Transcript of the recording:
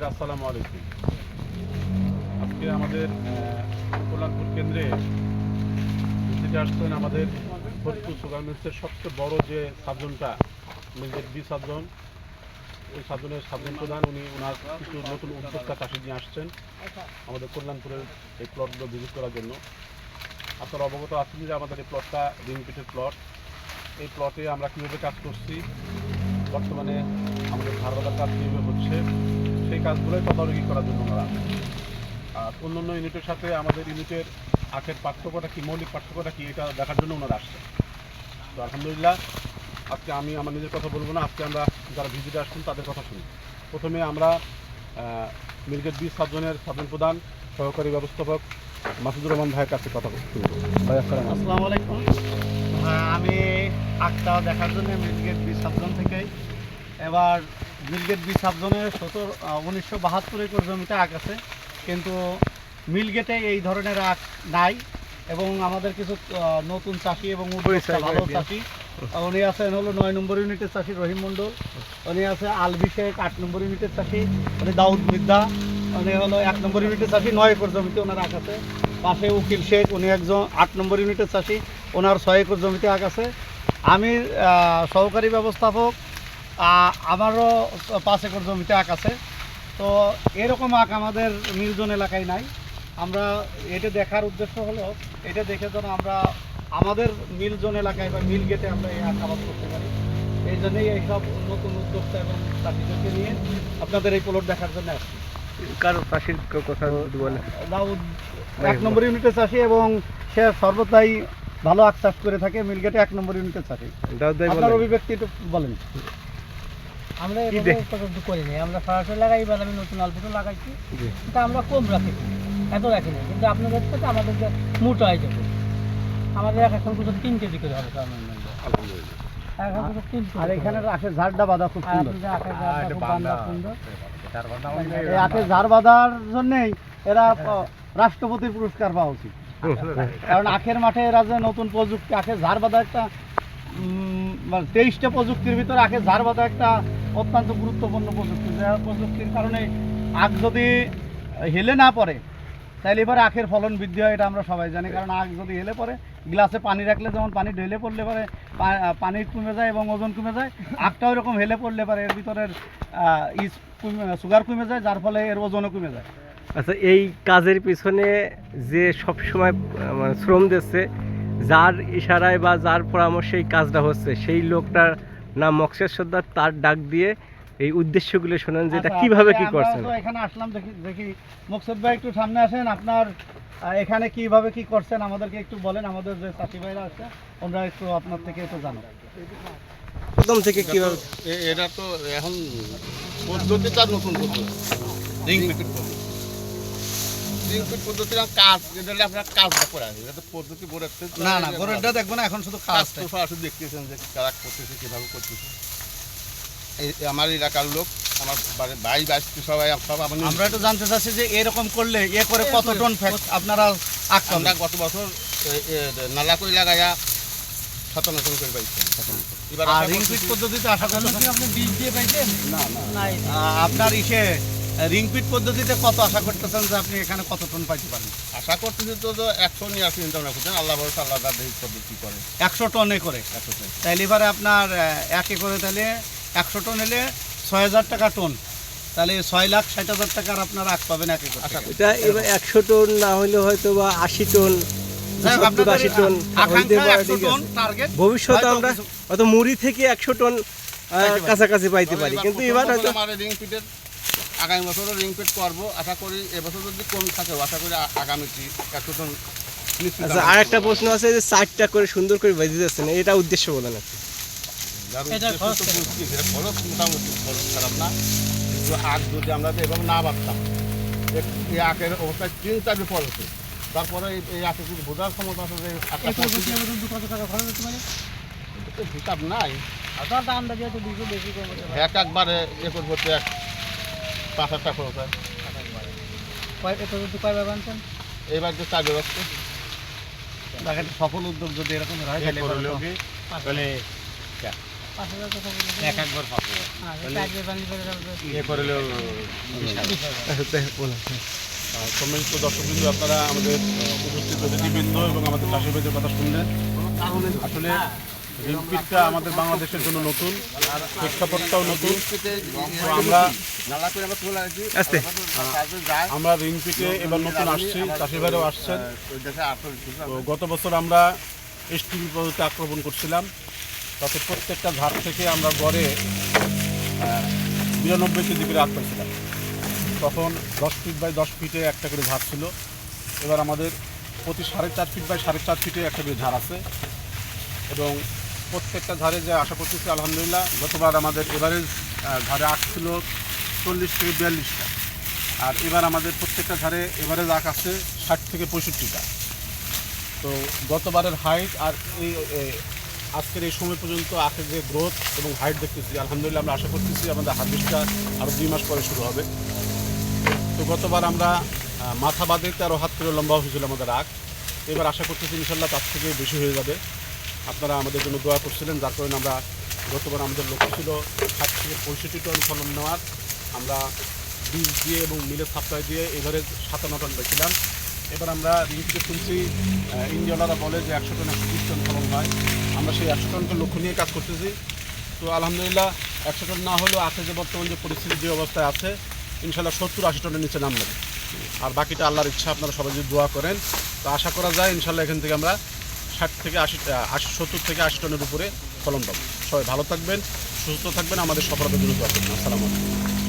আসসালামু আলাইকুম। আজকে আমাদের কল্যাণপুর কেন্দ্রে ভিজিটে আসছেন আমাদের ফরিদপুর সুগার মিলসের সবচেয়ে বড় যে সাবজনটা মিলসের বি সাবজন ওই সাবজনের সাবজন প্রধান, উনি ওনার কিছু নতুন উদ্যোক্তা চাষি নিয়ে আসছেন আমাদের কল্যাণপুরের এই প্লটগুলো ভিজিট করার জন্য। আপনারা অবগত আছেন যে আমাদের এই প্লটটা রিংপিটের প্লট এই প্লটে আমরা কীভাবে কাজ করছি, বর্তমানে আমাদের ধারবাদার কাজ কীভাবে হচ্ছে সেই কাজগুলোই তদারকি করার জন্য ওনারা। আর অন্যান্য ইউনিটের সাথে আমাদের ইউনিটের আখের পার্থক্যটা কি মৌলিক পার্থক্যটা কি এটা দেখার জন্য ওনারা আসছেন তো আলহামদুলিল্লাহ আজকে আমি আমার নিজের কথা বলব না আজকে আমরা যারা ভিজিটে আসছেন তাদের কথা শুনি। প্রথমে আমরা মির্গেট বি সাবজনের সাবজন প্রধান সহকারী ব্যবস্থাপক মাসুদুর রহমান ভাইয়ের কাছে কথা শুনব ভাই আসসালাম আলাইকুম। হ্যাঁ, আমি আখটা দেখার জন্য মিলগেট বি সাবজন থেকে এবার মিলগেট বি সাবজনের সতেরো উনিশশো বাহাত্তর একর জমিতে আখ আছে। কিন্তু মিলগেটে এই ধরনের আখ নাই এবং আমাদের কিছু নতুন চাষি এবং ভালো চাষি উনি আছেন হলো নয় নম্বর ইউনিটের চাষি রহিম মণ্ডল উনি আছে আলবি শেখ আট নম্বর ইউনিটের চাষি উনি দাউদ মিদ্দা উনি হলো এক নম্বর ইউনিটের চাষি নয় একর জমিতে ওনার আখ আছে। পাশে উকিল শেখ উনি একজন আট নম্বর ইউনিটের চাষি ওনার ছয় একর জমিতে আখ আছে। আমি সহকারী ব্যবস্থাপক আমারও পাঁচ একর জমিতে আঁক আছে। তো এরকম আখ আমাদের নির্জন এলাকায় নাই। আমরা এটা দেখার উদ্দেশ্য হলো এটা দেখে যেন আমরা আমাদের মিলজন এলাকায় বা মিল গেটে আমরা এই আখ আবাদ করতে পারি। এই জন্যই এইসব নতুন উদ্যোক্তা এবং চাষিদেরকে নিয়ে আপনাদের এই প্লট দেখার জন্য আসছি। কারও চাষির কথা বলে এক নম্বর ইউনিটের চাষি এবং সে সর্বদাই ভালো আখ চাষ করে থাকে মিলগেটে এক নম্বর ইউনিটের চাষি। আপনার অভিব্যক্তি বলেন। আমরা এভাবে করিনি আমরা সরাসরি লাগাই এবার আমি নতুন অল্পটা লাগাইছি। কিন্তু আমরা কম রাখি। এত রাখি না কিন্তু আপনাদের থেকে আমাদের যে মোটা হয়ে যাবে। আমাদের এক এখন কিন্তু তিন কেজি করে হবে কেজি আর এখানে। আখের ঝাড়টা বাঁধা খুব আর সুন্দর। আখের ঝাড় বাঁধার জন্যেই এরা রাষ্ট্রপতির পুরস্কার পাওয়া উচিত। কারণ আখের মাঠে এরা যে নতুন প্রযুক্তি আখের ঝাড় বাঁধা একটা তেইশটা প্রযুক্তির ভিতরে আখের ঝাড় বাঁধা একটা অত্যন্ত গুরুত্বপূর্ণ প্রযুক্তি। যে প্রযুক্তির কারণে আখ যদি হেলে না পড়ে তাহলে এবার আখের ফলন বৃদ্ধি হয়, এটা আমরা সবাই জানি। কারণ আখ যদি হেলে পড়ে, গ্লাসে পানি রাখলে যেমন পানি ঢেলে পড়লে পারে পানি কমে যায় এবং ওজন কমে যায়, আখটাও এরকম হেলে পড়লে পারে এর ভিতরের ইস সুগার কমে যায়, যার ফলে এর ওজনও কমে যায়। আচ্ছা এই কাজের পিছনে যে সব সময় মানে শ্রম দিচ্ছে যার ইশারায় বা যার পরামর্শে এই কাজটা হচ্ছে সেই লোকটার নাম মকসেদ সর্দার তার ডাক দিয়ে এই উদ্দেশ্যগুলো শোনেন যে এটা আচ্ছা, কীভাবে কি করছেন। এখানে আসলাম দেখি দেখি মুকসুদ ভাই একটু সামনে আসেন আপনার এখানে কীভাবে কি করছেন আমাদেরকে একটু বলেন আমাদের যে চাষি ভাইরা আছে ওরা একটু আপনার থেকে একটু জানো প্রথম থেকে কীভাবে এটা তো এখন পদ্ধতিটা নতুন পদ্ধতি। পদ্ধতি এখন কাজ এটা আপনার কাজটা করে আছে এটা পদ্ধতি বলে না না গরুরটা দেখব না এখন শুধু কাজ তো সরাসরি দেখতেছেন যে কারা করতেছে কীভাবে করতেছে। এই আমার এলাকার লোক আমার ভাই বাড়ি সবাই সব আমরা একটু জানতে চাচ্ছি যে এরকম করলে এ করে কত টন ফ্যাট আপনারা পাবেন? আমরা গত বছর নালা করে লাগাইয়া সাতান্ন টন করে পাইছি। এবার আর পিট পদ্ধতিতে আশা করতেছেন আপনি বীজ দিয়ে পাইছেন? আপনার ইসে রিং পিট পদ্ধতিতে কত আশা করতেছেন যে আপনি এখানে কত টন পাইতে পারেন? আশা করতেছি তো তো একশো নিয়ে আসি চিন্তা ভাবনা করছেন আল্লাহ ভরসা আল্লাহ তার দেখি পদ্ধতি করে। একশো টনে করে? একশো টাকা তাইলে এবারে আপনার এক একরে তাহলে একশো টন হলে ছয় হাজার টাকা টন। তাহলে ছয় লাখ ষাট হাজার টাকার আপনার আখ পাবেন এক করি এটা এবার একশো টন না হলে হয়তো বা আশি টন যাই হোক, সত্তর আপনাদের আশি টন হইতে আকাঙ্ক্ষা পারে, 100 ঠিক টন আছে। টার্গেট ভবিষ্যতে আমরা হয়তো মুড়ি থেকে একশো টন। কাছাকাছি পাইতে পারি। কিন্তু এবার হয়তো আমার রিং পিটের আগামী বছরও রিং পিট করব। আশা করি এবছর যদি কম থাকে আশা করি আ- আগামীটি একশো টন আচ্ছা আর একটা প্রশ্ন আছে যে চারটা করে সুন্দর করে বেঁধে যাচ্ছেন এটা উদ্দেশ্য এটা উদ্দেশ্য খরচ মোটামুটি খরচ খারাপ না কিন্তু আগ যদি আমরা তো এভাবে না ভাবতাম এই আখের অবস্থা চিন্তা বিপদ হচ্ছে তারপরে এই- আখের যদি বোঝার ক্ষমতা আছে যে আখটা একর প্রতি আমাদের দু কত টাকা খরচ হতে পারে? হিসাব নাই। একবারে একর করতে এক পাঁচ হাজার টাকা খরচ হয় কয় একর কয়বার বানছেন? এইবার যে চার ব্যবস্থা দেখেন সফল উদ্যোগ যদি এরকম হয় তাহলে এক একবার হ্যাঁ। ইয়ে দর্শকবৃন্দ আপনারা আমাদের উপস্থিত অতিথিবৃন্দ এবং আমাদের চাষি ভাইদের কথা শুনলেন। আসলে রিমপিটটা আমাদের বাংলাদেশের জন্য নতুন প্রেক্ষাপটটাও নতুন। আমরা আমরা রিংপিটে এবার নতুন আসছি চাষি ভাইরাও আসছেন গত বছর আমরা এসটিভি পদ্ধতিতে আক্রমণ করছিলাম। তাতে প্রত্যেকটা ঝাড় থেকে আমরা গড়ে বিরানব্বই কেজি করে আট পাইছিলাম তখন দশ ফিট বাই দশ ফিটে একটা করে ঝাড় ছিল। এবার আমাদের প্রতি সাড়ে চার ফিট বাই সাড়ে চার ফিটে একটা করে ঝাড় আছে। এবং প্রত্যেকটা ঝাড়ে যে আশা করতেছি, আলহামদুলিল্লাহ, গতবার আমাদের এভারেজ ঝাড়ে আট ছিল চল্লিশ থেকে বিয়াল্লিশটা। আর এবার আমাদের প্রত্যেকটা ঝাড়ে এভারেজ আখ আছে ষাট থেকে পঁয়ষট্টিটা। তো গতবারের হাইট আর এই আজকের এই সময় পর্যন্ত আখের যে গ্রোথ এবং হাইট দেখতেছি, আলহামদুলিল্লাহ আমরা আশা করতেছি আমাদের হারভেস্টটা আরও দুই মাস পরে শুরু হবে। তো গতবার আমরা মাথা বাদে তেরো হাত করে লম্বা হয়েছিল আমাদের আখ। এবার আশা করতেছি ইনশাল্লাহ তার থেকে বেশি হয়ে যাবে। আপনারা আমাদের জন্য দোয়া করছিলেন যার কারণে আমরা গতবার আমাদের লক্ষ্য ছিল ষাট থেকে পঁয়ষট্টি টন ফলন নেওয়ার। আমরা বীজ দিয়ে এবং মিলে সাপ্লাই দিয়ে এবারে সাতান্ন টন পেয়েছিলাম এবার আমরা রিভিউতে শুনছি আহ, ইন্ডিয়ানরা বলে যে একশো টন একশো বিশ টন ফলন হয়। আমরা সেই একশো টনকে লক্ষ্য নিয়ে কাজ করতেছি। তো আলহামদুলিল্লাহ একশো টন না হলেও আছে যে বর্তমান যে পরিস্থিতি যে অবস্থায় আছে ইনশাল্লাহ সত্তর আশি টনের নিচে নাম নেবে আর বাকিটা আল্লাহর ইচ্ছা আপনারা সবাই যদি দোয়া করেন তো আশা করা যায় ইনশাল্লাহ এখান থেকে আমরা ষাট থেকে আশি আশি, সত্তর থেকে আশি টনের উপরে ফলন পাবো। সবাই ভালো থাকবেন, সুস্থ থাকবেন, আমাদের সফলতার জন্য আসসালামু আলাইকুম।